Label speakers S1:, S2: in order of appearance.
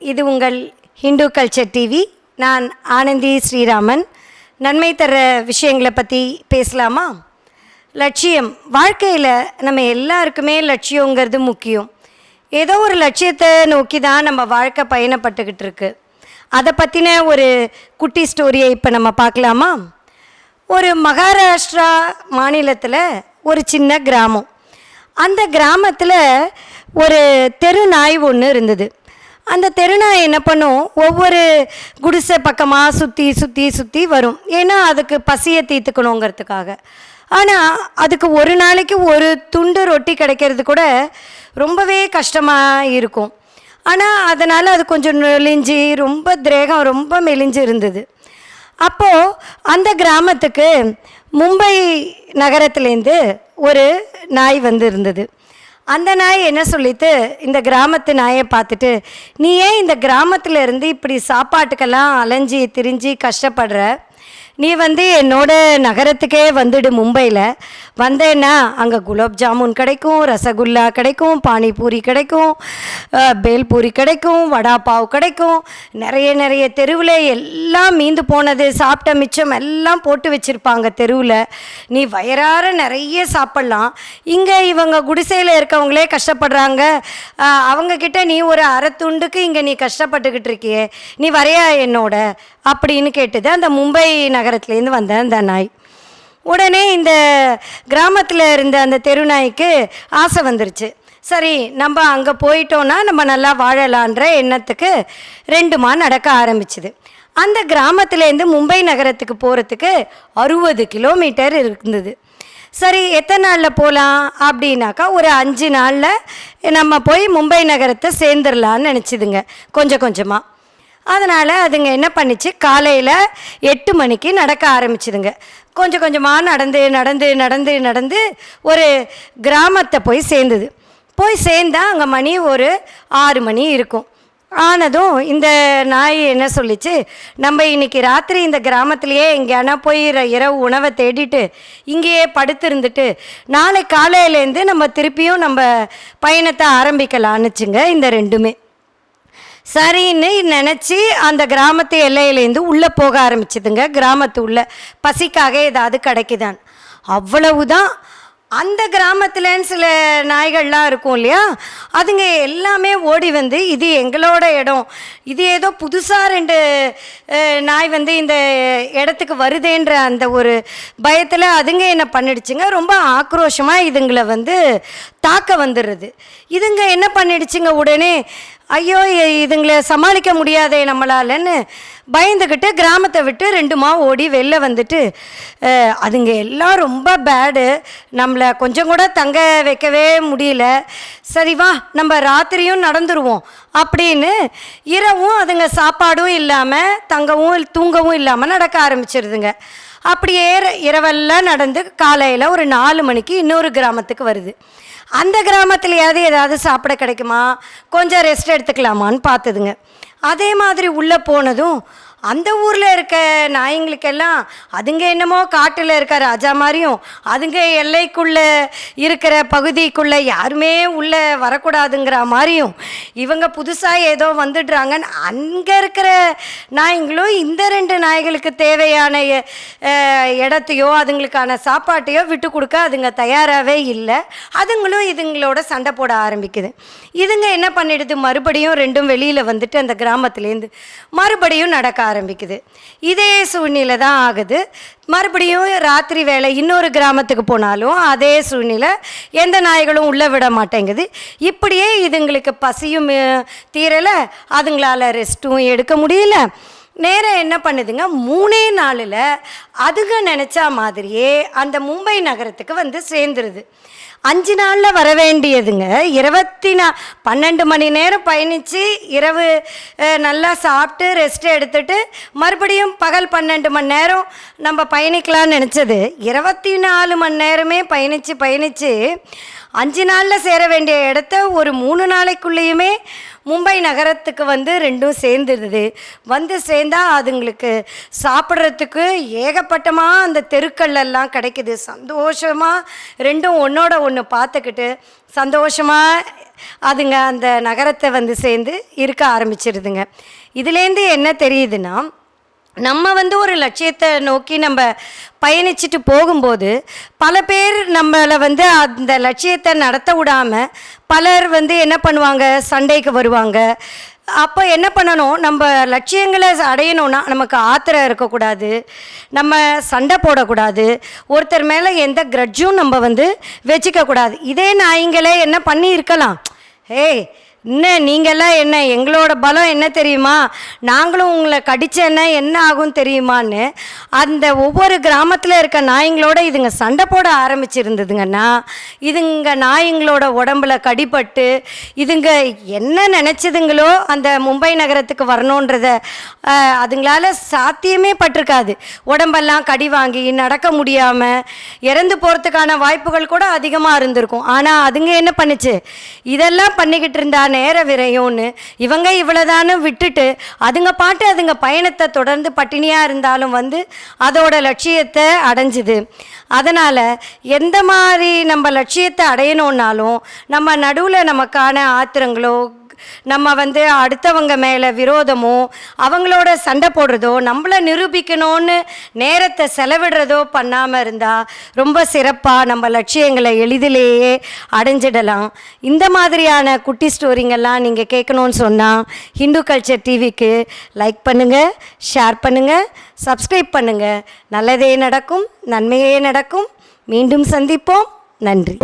S1: இது உங்கள் Hindu culture TV நான் ஆனந்தி ஸ்ரீராமன். நன்மை தர விஷயங்களை பற்றி பேசலாமா? லட்சியம். வாழ்க்கையில் நம்ம எல்லாருக்குமே லட்சியங்கிறது முக்கியம். ஏதோ ஒரு லட்சியத்தை நோக்கி தான் நம்ம வாழ்க்கை பயணப்பட்டுக்கிட்டு இருக்கு. அதை பற்றின ஒரு குட்டி ஸ்டோரியை இப்போ நம்ம பார்க்கலாமா? ஒரு மகாராஷ்டிரா மாநிலத்தில் ஒரு சின்ன கிராமம். அந்த கிராமத்தில் ஒரு தெரு நாய் ஒன்று இருந்தது. அந்த தெருநாய் என்ன பண்ணும்? ஒவ்வொரு குடிசை பக்கமாக சுற்றி சுற்றி சுற்றி வரும். ஏன்னா அதுக்கு பசியை தீர்த்துக்கணுங்கிறதுக்காக. ஆனால் அதுக்கு ஒரு நாளைக்கு ஒரு துண்டு ரொட்டி கிடைக்கிறது கூட ரொம்பவே கஷ்டமாக இருக்கும். ஆனால் அதனால் அது கொஞ்சம் மெலிஞ்சு ரொம்ப திரேகம் ரொம்ப மெலிஞ்சு இருந்தது. அப்போது அந்த கிராமத்துக்கு மும்பை நகரத்துலேருந்து ஒரு நாய் வந்து இருந்தது. அந்த நாய் என்ன சொல்லிட்டு இந்த கிராமத்து நாயை பார்த்துட்டு நீ ஏன் இந்த கிராமத்தில் இருந்து இப்படி சாப்பாட்டுக்கெல்லாம் அலைஞ்சி திரிஞ்சு கஷ்டப்படுற? நீ வந்து என்னோட நகரத்துக்கே வந்துடு மும்பையில் வந்தேன்னா அங்கே குலாப் ஜாமுன் கிடைக்கும் ரசகுல்லா கிடைக்கும் பானிபூரி கிடைக்கும் பேல்பூரி கிடைக்கும் வடா பாவ் கிடைக்கும். நிறைய நிறைய தெருவில் எல்லாம் மீந்து போனது சாப்பிட்ட மிச்சம் எல்லாம் போட்டு வச்சுருப்பாங்க தெருவில். நீ வயறார நிறைய சாப்பிட்லாம். இங்கே இவங்க குடிசையில் இருக்கவங்களே கஷ்டப்படுறாங்க. அவங்கக்கிட்ட நீ ஒரு அரை துண்டுக்கு இங்கே நீ கஷ்டப்பட்டுக்கிட்டு இருக்கியே. நீ வரையா என்னோட? அப்படின்னு கேட்டது அந்த மும்பை நகரத்துலேருந்து வந்த அந்த நாய். உடனே இந்த கிராமத்தில் இருந்த அந்த தெருநாய்க்கு ஆசை வந்துருச்சு. சரி நம்ம அங்கே போயிட்டோன்னா நம்ம நல்லா வாழலான்ற எண்ணத்துக்கு ரெண்டுமா நடக்க ஆரம்பிச்சுது. அந்த கிராமத்துலேருந்து மும்பை நகரத்துக்கு போகிறதுக்கு அறுபது கிலோமீட்டர் இருந்தது. சரி எத்தனை நாளில் போகலாம் அப்படின்னாக்கா ஒரு அஞ்சு நாளில் நம்ம போய் மும்பை நகரத்தை சேர்ந்துடலான்னு நினச்சிதுங்க கொஞ்சம் கொஞ்சமாக அதனால் அதுங்க என்ன பண்ணிச்சு? காலையில் எட்டு மணிக்கு நடக்க ஆரம்பிச்சுதுங்க. கொஞ்சம் கொஞ்சமாக நடந்து நடந்து நடந்து நடந்து ஒரு கிராமத்தை போய் சேர்ந்தது. போய் சேர்ந்தால் அங்கே மணி ஒரு ஆறு மணி இருக்கும். ஆனதும் இந்த நாய் என்ன சொல்லிச்சு? நம்ம இன்னைக்கு ராத்திரி இந்த கிராமத்திலேயே எங்கேயானா போய் இரவு உணவை தேடிட்டு இங்கேயே படுத்திருந்துட்டு நாளை காலையிலேருந்து நம்ம திருப்பியும் நம்ம பயணத்தை ஆரம்பிக்கலான்னுச்சுங்க இந்த ரெண்டுமே. சரின்னு நினச்சி அந்த கிராமத்து எல்லையிலேருந்து உள்ளே போக ஆரம்பிச்சதுங்க. கிராமத்து உள்ள பசிக்காக ஏதாவது கிடைக்குதான். அவ்வளவுதான். அந்த கிராமத்துலன்னு சில நாய்கள்லாம் இருக்கும் இல்லையா? அதுங்க எல்லாமே ஓடி வந்து இது எங்களோட இடம். இது ஏதோ புதுசாக ரெண்டு நாய் வந்து இந்த இடத்துக்கு வருதேன்ற அந்த ஒரு பயத்தில் அதுங்க என்ன பண்ணிடுச்சுங்க? ரொம்ப ஆக்ரோஷமாக இதுங்களை வந்து தாக்க வந்துடுறது. இதுங்க என்ன பண்ணிடுச்சுங்க? உடனே ஐயோ இதுங்களை சமாளிக்க முடியாதே நம்மளாலன்னு பயந்துக்கிட்டு கிராமத்தை விட்டு ரெண்டுமா ஓடி வெளில வந்துட்டு அதுங்க எல்லாம் ரொம்ப பேடு நம்மளை கொஞ்சம் கூட தங்க வைக்கவே முடியல. சரி வா நம்ம ராத்திரியும் நடந்துருவோம் அப்படின்னு இரவும் அதுங்க சாப்பாடும் இல்லாமல் தங்கவும் தூங்கவும் இல்லாமல் நடக்க ஆரம்பிச்சிருதுங்க. அப்படியே இரவெல்லாம் நடந்து காலையில் ஒரு நாலு மணிக்கு இன்னொரு கிராமத்துக்கு வருது. அந்த கிராமத்துலையாவது ஏதாவது சாப்பிட கிடைக்குமா? கொஞ்சம் ரெஸ்ட் எடுத்துக்கலாமான்னு பார்த்துதுங்க. அதே மாதிரி உள்ளே போனதும் அந்த ஊரில் இருக்க நாய்ங்களுக்கெல்லாம் அதுங்க என்னமோ காட்டில் இருக்க ராஜா மாதிரியும் அதுங்க எல்லைக்குள்ளே இருக்கிற பகுதிக்குள்ளே யாருமே உள்ளே வரக்கூடாதுங்கிற மாதிரியும் இவங்க புதுசாக ஏதோ வந்துடுறாங்கன்னு அங்கே இருக்கிற நாய்ங்களும் இந்த ரெண்டு நாய்களுக்கு தேவையான இடத்தையோ அதுங்களுக்கான சாப்பாட்டையோ விட்டு கொடுக்க அதுங்க தயாராகவே இல்லை. அதுங்களும் இதுங்களோட சண்டை போட ஆரம்பிக்குது. இதுங்க என்ன பண்ணிடுது? மறுபடியும் ரெண்டும் வெளியில் வந்துட்டு அந்த கிராமத்துலேருந்து மறுபடியும் நடக்க ஆரம்பிக்குது. இதே சூழ்நிலை தான் ஆகுது. மறுபடியும் ராத்திரி வேலை இன்னொரு கிராமத்துக்கு போனாலும் அதே சூழ்நிலை எந்த நாய்களும் உள்ளே விட மாட்டேங்குது. இப்படியே இதுங்களுக்கு பசியும் தீரலை அதுங்களால் ரெஸ்ட்டும் எடுக்க முடியல. நேரம் என்ன பண்ணுதுங்க மூணே நாளில் அதுங்க நினச்சா மாதிரியே அந்த மும்பை நகரத்துக்கு வந்து சேர்ந்துருது. அஞ்சு நாளில் வர வேண்டியதுங்க. இருபத்தி நா பன்னெண்டு மணி நேரம் பயணித்து இரவு நல்லா சாப்பிட்டு ரெஸ்ட் எடுத்துட்டு மறுபடியும் பகல் பன்னெண்டு மணி நேரம் நம்ம பயணிக்கலாம்னு நினச்சது. இருபத்தி நாலு மணி நேரமே பயணித்து பயணித்து அஞ்சு நாளில் சேர வேண்டிய இடத்த ஒரு மூணு நாளைக்குள்ளேயுமே மும்பை நகரத்துக்கு வந்து ரெண்டும் சேர்ந்துருது. வந்து சேர்ந்தா அதுங்களுக்கு சாப்பிட்றதுக்கு ஏகப்பட்டமாக அந்த தெருக்கள் எல்லாம் கிடைக்குது. சந்தோஷமாக ரெண்டும் ஒன்றோட ஒன்று பார்த்துக்கிட்டு சந்தோஷமாக அதுங்க அந்த நகரத்தை வந்து சேர்ந்து இருக்க ஆரம்பிச்சிருதுங்க. இதுலேருந்து என்ன தெரியுதுன்னா நம்ம வந்து ஒரு லட்சியத்தை நோக்கி நம்ம பயணிச்சுட்டு போகும்போது பல பேர் நம்மளை வந்து அந்த லட்சியத்தை நடத்த விடாமல் பலர் வந்து என்ன பண்ணுவாங்க? சண்டைக்கு வருவாங்க. அப்போ என்ன பண்ணணும்? நம்ம லட்சியங்களை அடையணும்னா நமக்கு ஆத்திரம் இருக்கக்கூடாது. நம்ம சண்டை போடக்கூடாது. ஒருத்தர் மேலே எந்த கிரட்ஜும் நம்ம வந்து வச்சுக்கக்கூடாது. இதே நாய்ங்களே என்ன பண்ணி இருக்கலாம் ஏய் என்ன நீங்கள்லாம் என்ன எங்களோட பலம் என்ன தெரியுமா? நாங்களும் உங்களை கடிச்சேன்னா என்ன ஆகும் தெரியுமான்னு? அந்த ஒவ்வொரு கிராமத்தில் இருக்க நாய்ங்களோட இதுங்க சண்டை போட ஆரம்பிச்சிருந்ததுங்கன்னா இதுங்க நாய்ங்களோட உடம்புல கடிபட்டு இதுங்க என்ன நினச்சதுங்களோ அந்த மும்பை நகரத்துக்கு வரணுன்றத அதுங்களால் அதுங்களால சாத்தியமே பட்டிருக்காது. உடம்பெல்லாம் கடி வாங்கி நடக்க முடியாமல் இறந்து போகிறதுக்கான வாய்ப்புகள் கூட அதிகமாக இருந்திருக்கும். ஆனால் அதுங்க என்ன பண்ணுச்சு? இதெல்லாம் பண்ணிக்கிட்டு இருந்தா நேர விரையும்னு இவங்க இவ்வளோதானு விட்டுட்டு அதுங்க பாட்டு அதுங்க பயணத்தை தொடர்ந்து பட்டினியாக இருந்தாலும் வந்து அதோட லட்சியத்தை அடைஞ்சுது. அதனால் எந்த மாதிரி நம்ம லட்சியத்தை அடையணுன்னாலும் நம்ம நடுவில் நமக்கான ஆத்திரங்களோ நம்ம வந்து அடுத்தவங்க மேலே விரோதமோ அவங்களோட சண்டை போடுறதோ நம்மளை நிரூபிக்கணும்னு நேரத்தை செலவிடுறதோ பண்ணாமல் இருந்தால் ரொம்ப சிறப்பாக நம்ம லட்சியங்களை எளிதிலேயே அடைஞ்சிடலாம். இந்த மாதிரியான குட்டி ஸ்டோரிங்கெல்லாம் நீங்கள் கேட்கணும்னு சொன்னால் ஹிந்து கல்ச்சர் டிவிக்கு லைக் பண்ணுங்கள் ஷேர் பண்ணுங்கள் சப்ஸ்கிரைப் பண்ணுங்கள் நல்லதே நடக்கும் நன்மையே நடக்கும். மீண்டும் சந்திப்போம். நன்றி.